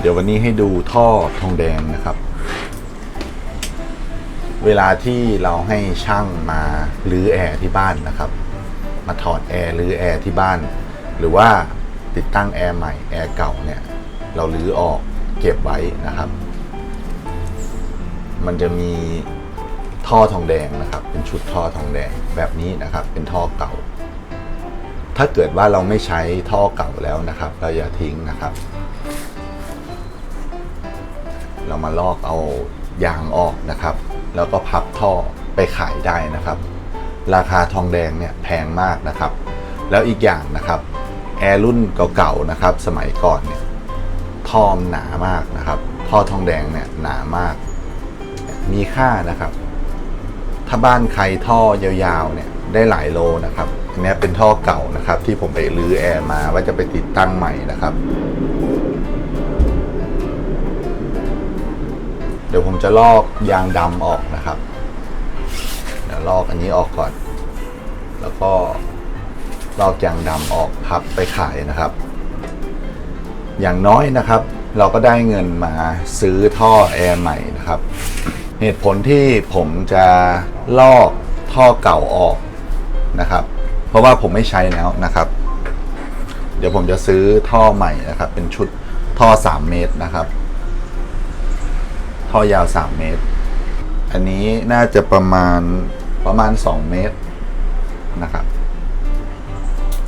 เดี๋ยววันนี้ให้ดูท่อทองแดงนะครับ เวลาที่เราให้ช่างมารื้อแอร์ที่บ้านนะครับ มาถอดแอร์รื้อแอร์ที่บ้าน หรือว่าติดตั้งแอร์ใหม่แอร์เก่าเนี่ย เรารื้อออกเก็บไว้นะครับ มันจะมีท่อทองแดงนะครับ เป็นชุดท่อทองแดงแบบนี้นะครับ เป็นท่อเก่า ถ้าเกิดว่าเราไม่ใช้ท่อเก่าแล้วนะครับ เราอย่าทิ้งนะครับ เรามาลอกเอายางออกนะครับ แล้วก็พับท่อไปขายได้นะครับ ราคาทองแดงเนี่ยแพงมากนะครับ แล้วอีกอย่างนะครับแอร์รุ่นเก่าๆนะครับ สมัยก่อนเนี่ยท่อมหนามากนะครับ ท่อทองแดงเนี่ยหนามาก มีค่านะครับ ถ้าบ้านใครท่อยาวๆเนี่ยได้หลายโลนะครับอันเนี้ยเป็นท่อเก่านะครับ ที่ผมไปรื้อแอร์มาว่าจะไปติดตั้งใหม่นะครับ เดี๋ยวผมจะลอกยางดำออกนะครับเดี๋ยวลอกอันนี้ออกก่อน แล้วก็ลอกยางดำออกพับไปขายนะครับ อย่างน้อยนะครับ เราก็ได้เงินมาซื้อท่อแอร์ใหม่นะครับ เหตุผลที่ผมจะลอกท่อเก่าออกนะครับ เพราะว่าผมไม่ใช้แล้วนะครับ เดี๋ยวผมจะซื้อท่อใหม่นะครับ เป็นชุดท่อ 3 เมตรนะครับ ท่อยาว 3 เมตร อันนี้น่าจะประมาณประมาณ 2 เมตรนะครับ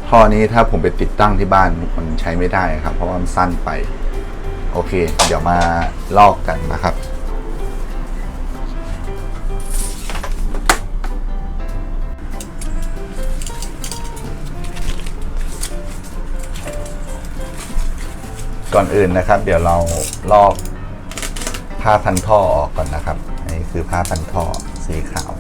ท่อนี้ถ้าผมไปติดตั้งที่บ้านมันใช้ไม่ได้ครับ เพราะว่ามันสั้นไป โอเค เดี๋ยวมาลอกกันนะครับก่อนอื่นนะครับ เดี๋ยวเราลอก ผ้าพันท่อออกก่อนนะครับ อันนี้คือผ้าพันท่อสีขาว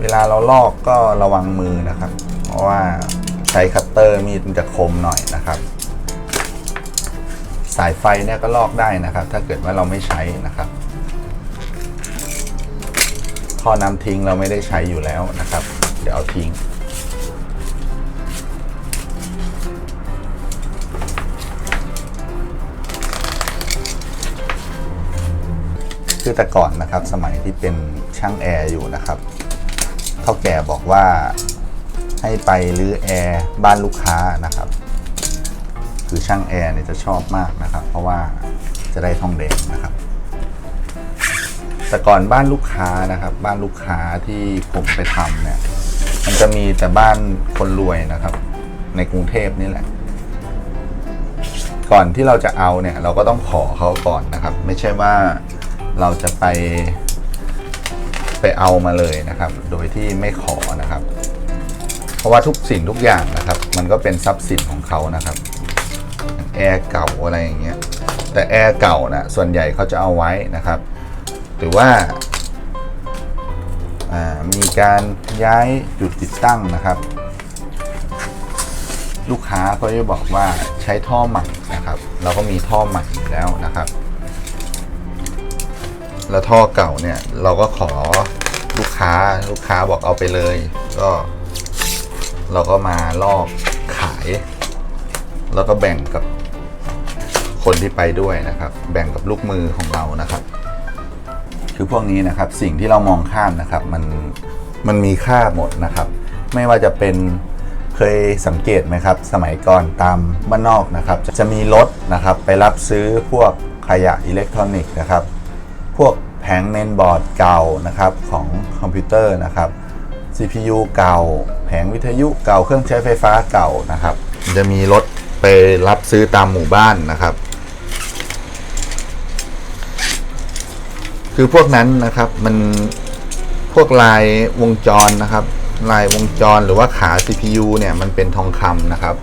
เวลาเราลอกก็ระวังมือนะครับ เพราะว่าใช้คัตเตอร์มีดมันจะคมหน่อยนะครับ สายไฟเนี่ยก็ลอกได้นะครับ ถ้าเกิดว่าเราไม่ใช้นะครับท่อน้ำทิ้งเราไม่ได้ใช้อยู่แล้วนะครับ เดี๋ยวเอาทิ้ง คือแต่ก่อนนะครับสมัยที่เป็นช่างแอร์อยู่นะครับเท่าแก่บอกว่าให้ไปรื้อแอร์บ้านลูกค้านะครับ คือช่างแอร์เนี่ยจะชอบมากนะครับ เพราะว่าจะได้ทองแดงนะครับ แต่ก่อนบ้านลูกค้านะครับ บ้านลูกค้าที่ผมไปทำเนี่ย มันจะมีแต่บ้านคนรวยนะครับ ในกรุงเทพนี่แหละก่อนที่เราจะเอาเนี่ย เราก็ต้องขอเขาก่อนนะครับ ไม่ใช่ว่า เราจะไปไปเอามาเลยนะครับ โดยที่ไม่ขอนะครับ เพราะว่าทุกสิ่งทุกอย่างนะครับ มันก็เป็นทรัพย์สินของเขานะครับแอร์เก่าอะไรอย่างเงี้ยแต่แอร์เก่านะส่วนใหญ่เขาจะเอาไว้นะครับ หรือว่าามีการย้ายจุดติดตั้งนะครับ ลูกค้าเขาจะบอกว่าใช้ท่อใหม่นะครับ เราก็มีท่อใหม่แล้วนะครับ แล้วท่อเก่าเนี่ยเราก็ขอลูกค้าลูกค้าบอกเอาไปเลย ก็ เราก็มาลอกขาย แล้วก็แบ่งกับคนที่ไปด้วยนะครับ แบ่งกับลูกมือของเรานะครับ คือพวกนี้นะครับสิ่งที่เรามองข้ามนะครับ มันมันมีค่าหมดนะครับ ไม่ว่าจะเป็นเคยสังเกตไหมครับ สมัยก่อนตามบ้านนอกนะครับ จะมีรถนะครับ ไปรับซื้อพวกขยะอิเล็กทรอนิกส์นะครับ พวกแผงเมนบอร์ดเก่านะครับของคอมพิวเตอร์นะครับ CPU เก่า แผงวิทยุเก่าเครื่องใช้ไฟฟ้าเก่านะครับ จะมีรถไปรับซื้อตามหมู่บ้านนะครับ คือพวกนั้นนะครับมันพวกลายวงจรนะครับ ลายวงจรหรือว่าขา CPU เนี่ยมันเป็นทองคำนะครับ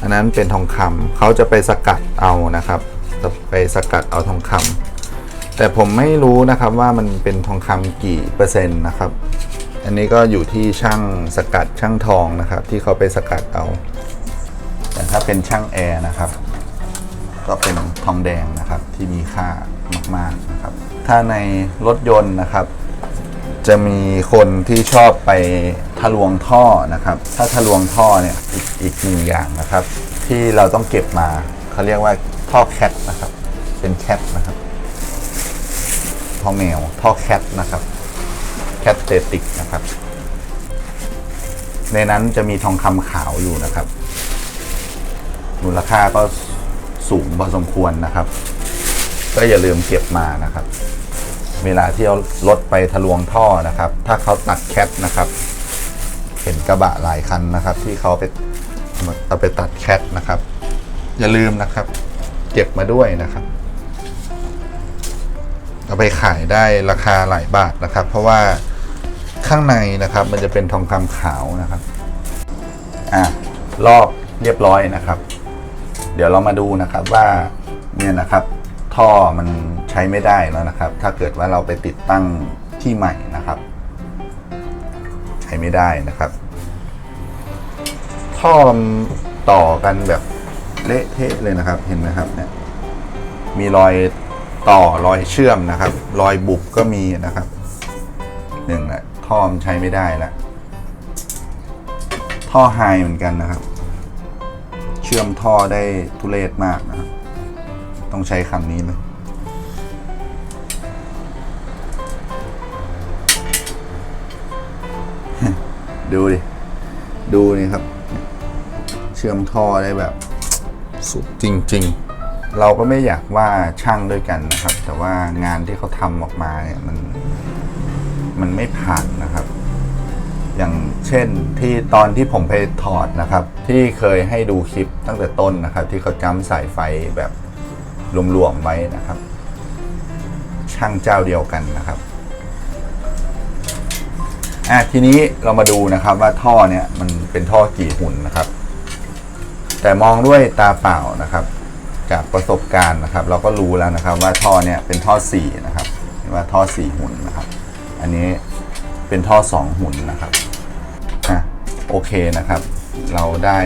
อันนั้นเป็นทองคำเขาจะไปสกัดเอานะครับจะไปสกัดเอาทองคำ แต่ผมไม่รู้นะครับว่ามันเป็นทองคำกี่เปอร์เซ็นต์นะครับ อันนี้ก็อยู่ที่ช่างสกัดช่างทองนะครับ ที่เขาไปสกัดเอา แต่ถ้าเป็นช่างแอร์นะครับ ก็เป็นทองแดงนะครับที่มีค่ามากๆนะครับ ถ้าในรถยนต์นะครับ จะมีคนที่ชอบไปทะลวงท่อนะครับ ถ้าทะลวงท่อเนี่ยอีกอีกหนึ่งอย่างนะครับ ที่เราต้องเก็บมาเขาเรียกว่าท่อแคทนะครับ เป็นแคทนะครับ ท่อแมว ท่อแคทนะครับแคทเตติกนะครับ ในนั้นจะมีทองคำขาวอยู่นะครับ มูลค่าก็สูงพอสมควรนะครับ ก็อย่าลืมเก็บมานะครับ เวลาที่เอารถไปทะลวงท่อนะครับ ถ้าเขาตัดแคทนะครับเห็นกระบะหลายคันนะครับ ที่เขาไปเอาไปตัดแคทนะครับ อย่าลืมนะครับ เก็บมาด้วยนะครับ เอาไปขายได้ราคาหลายบาทนะครับ เพราะว่าข้างในนะครับ มันจะเป็นทองคำขาวนะครับอะลอกเรียบร้อยนะครับ เดี๋ยวเรามาดูนะครับว่าเนี่ยนะครับ ท่อมันใช้ไม่ได้แล้วนะครับ ถ้าเกิดว่าเราไปติดตั้งที่ใหม่นะครับ ใช้ไม่ได้นะครับ ท่อมต่อกันแบบเละเทะเลยนะครับ เห็นไหมครับเนี่ยมีรอย ต่อรอยเชื่อมนะครับ รอยบุบก็มีนะครับหนึ่งนะท่อมใช้ไม่ได้แล้วท่อไฮเหมือนกันนะครับ เชื่อมท่อได้ทุเรศมากนะครับ ต้องใช้คำนี้เลยดูดิ ดูนี่ครับ เชื่อมท่อได้แบบ สุดจริง ๆ เราก็ไม่อยากว่าช่างด้วยกันนะครับ แต่ว่างานที่เขาทำออกมาเนี่ยมันมันไม่ผ่านนะครับ อย่างเช่นที่ตอนที่ผมไปถอดนะครับ ที่เคยให้ดูคลิปตั้งแต่ต้นนะครับ ที่เขาจำสายไฟแบบรวมๆไว้นะครับ ช่างเจ้าเดียวกันนะครับอะทีนี้เรามาดูนะครับว่าท่อเนี่ยมันเป็นท่อกี่หุ่นนะครับ แต่มองด้วยตาเปล่านะครับ จากประสบการณ์นะครับ เราก็รู้แล้วนะครับ ว่าท่อเนี่ยเป็นท่อสี่นะครับว่าท่อสี่หุ่นนะครับ อันนี้เป็นท่อสองหุ่นนะครับอะโอเคนะครับ เราได้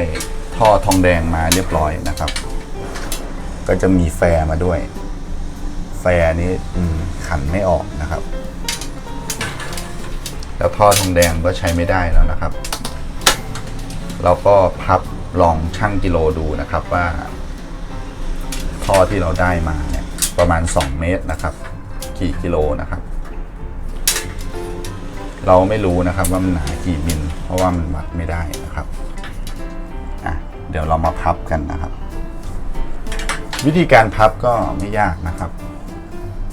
ท่อทองแดงมาเรียบร้อยนะครับ ก็จะมีแฟร์มาด้วย แฟร์นี้ขันไม่ออกนะครับ แล้วท่อทองแดงก็ใช้ไม่ได้แล้วนะครับ เราก็พับลองชั่งกิโลดูนะครับว่า ท่อที่เราได้มาเนี่ยประมาณ 2 เมตรนะครับกี่กิโลนะครับ เราไม่รู้นะครับว่ามันหนากี่มิล เพราะว่ามันวัดไม่ได้นะครับอะเดี๋ยวเรามาพับกันนะครับ วิธีการพับก็ไม่ยากนะครับ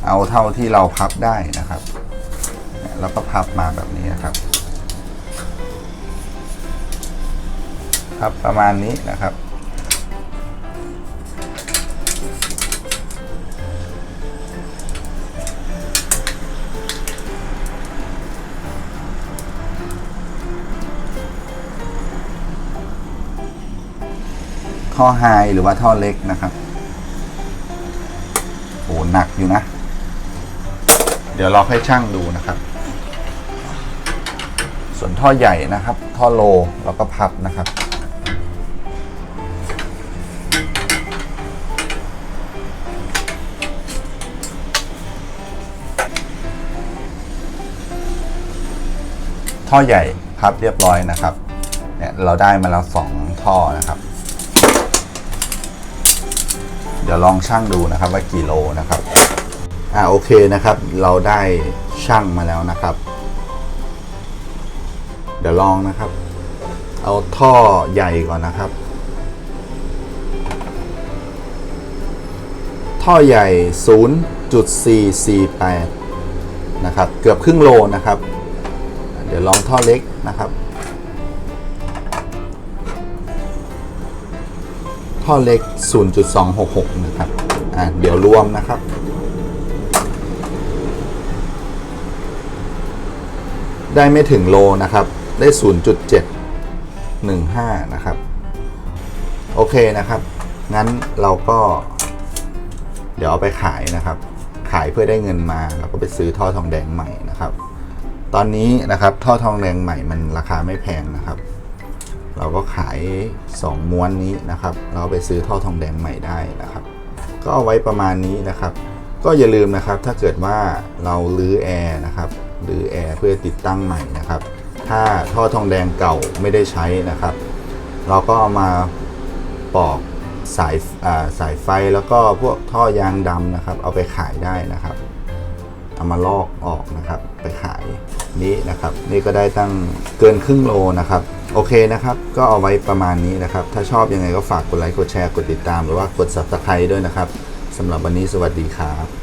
เอาเท่าที่เราพับได้นะครับแล้วก็พับมาแบบนี้นะครับพับประมาณนี้นะครับ ท่อไฮหรือว่าท่อเล็กนะครับโอ้หนักอยู่นะ เดี๋ยวเราให้ช่างดูนะครับ ส่วนท่อใหญ่นะครับ ท่อโลเราก็พับนะครับท่อใหญ่พับเรียบร้อยนะครับ เนี่ยเราได้มาแล้วสองท่อนะครับ เดี๋ยวลองชั่งดูนะครับว่ากี่โลนะครับอ่าโอเคนะครับ เราได้ชั่งมาแล้วนะครับ เดี๋ยวลองนะครับ เอาท่อใหญ่ก่อนนะครับ ท่อใหญ่ 0.448 นะครับ เกือบครึ่งโลนะครับ เดี๋ยวลองท่อเล็กนะครับ ท่อเล็ก 0.266 นะครับ อ่าเดี๋ยวรวมนะครับ ได้ไม่ถึงโลนะครับ ได้ 0.715 นะครับ โอเคนะครับ งั้นเราก็ เดี๋ยวเอาไปขายนะครับ ขายเพื่อได้เงินมาแล้วก็ไปซื้อท่อทองแดงใหม่นะครับ ตอนนี้นะครับท่อทองแดงใหม่มันราคาไม่แพงนะครับ เราก็ขาย 2 ม้วนนี้นะครับ เราไปซื้อท่อทองแดงใหม่ได้นะครับ ก็เอาไว้ประมาณนี้นะครับ ก็อย่าลืมนะครับถ้าเกิดว่าเราลื้อแอร์นะครับลื้อแอร์เพื่อติดตั้งใหม่นะครับ ถ้าท่อทองแดงเก่าไม่ได้ใช้นะครับ เราก็เอามาปอกสายาสายไฟแล้วก็พวกท่อยางดำนะครับ เอาไปขายได้นะครับ เอามาลอกออกนะครับ ไปขายนี้นะครับ นี่ก็ได้ตั้งเกินครึ่งโลนะครับ โอเคนะครับ ก็เอาไว้ประมาณนี้นะครับ ถ้าชอบยังไงก็ฝากกดไลค์ กดแชร์ กดติดตาม หรือว่ากด subscribe ด้วยนะครับสำหรับวันนี้สวัสดีครับ